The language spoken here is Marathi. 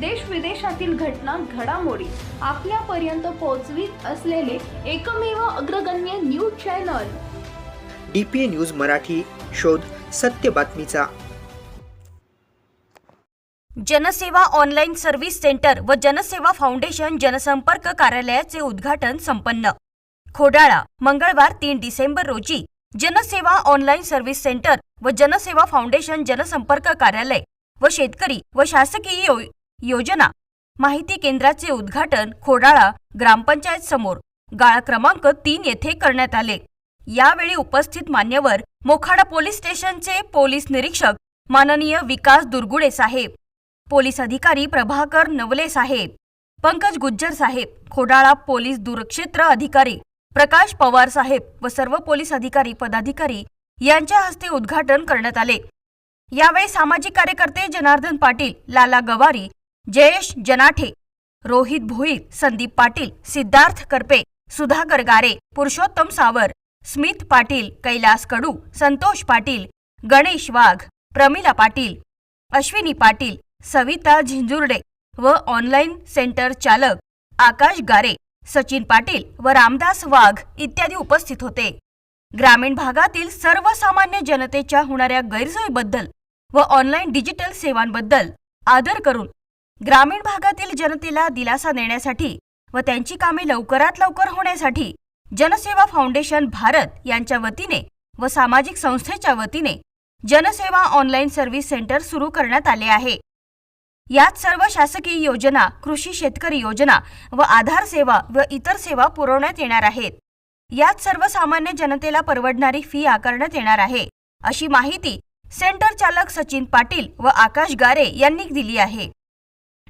देश विदेशातील घटना घडामोडी आपल्यापर्यंत पोहोचवीत असलेले एकमेव अग्रगण्य news channel. D P A news Marathi शोध सत्य बातमीचा. जनसेवा ऑनलाईन सर्व्हिस सेंटर व जनसेवा फाउंडेशन जनसंपर्क कार्यालयाचे उद्घाटन संपन्न. खोडाळा मंगळवार तीन डिसेंबर रोजी जनसेवा ऑनलाईन सर्व्हिस सेंटर व जनसेवा फाउंडेशन जनसंपर्क कार्यालय व शेतकरी व शासकीय योजना. माहिती केंद्राचे उद्घाटन खोडाळा ग्रामपंचायत समोर. गाळा क्रमांक तीन येथे करण्यात आले. यावेळी उपस्थित मान्यवर मोखाडा पोलीस स्टेशनचे पोलीस निरीक्षक माननीय विकास दुर्गुडे साहेब पोलीस अधिकारी प्रभाकर नवले साहेब पंकज गुज्जर साहेब खोडाळा पोलीस दूरक्षेत्र अधिकारी प्रकाश पवार साहेब व सर्व पोलीस अधिकारी पदाधिकारी यांच्या हस्ते उद्घाटन करण्यात आले. यावेळी सामाजिक कार्यकर्ते जनार्दन पाटील लाला गवारी जयेश जनाठे रोहित भोईर संदीप पाटील सिद्धार्थ करपे सुधाकर गारे पुरुषोत्तम सावर स्मित पाटील कैलास कडू संतोष पाटील गणेश वाघ प्रमिला पाटील अश्विनी पाटील सविता झिंजुर्डे व ऑनलाईन सेंटर चालक आकाश गारे सचिन पाटील व रामदास वाघ इत्यादी उपस्थित होते. ग्रामीण भागातील सर्वसामान्य जनतेच्या होणाऱ्या गैरसोयीबद्दल व ऑनलाईन डिजिटल सेवांबद्दल आदर करून ग्रामीण भागातील जनतेला दिलासा देण्यासाठी व त्यांची कामे लवकरात लवकर होण्यासाठी जनसेवा फाउंडेशन भारत यांच्या वतीने व सामाजिक संस्थेच्या वतीने जनसेवा ऑनलाईन सर्व्हिस सेंटर सुरू करण्यात आले आहे. यात सर्व शासकीय योजना कृषी शेतकरी योजना व आधार सेवा व इतर सेवा पुरवण्यात येणार आहेत. यात सर्वसामान्य जनतेला परवडणारी फी आकारण्यात येणार आहे. अशी माहिती सेंटर चालक सचिन पाटील व आकाश गारे यांनी दिली आहे.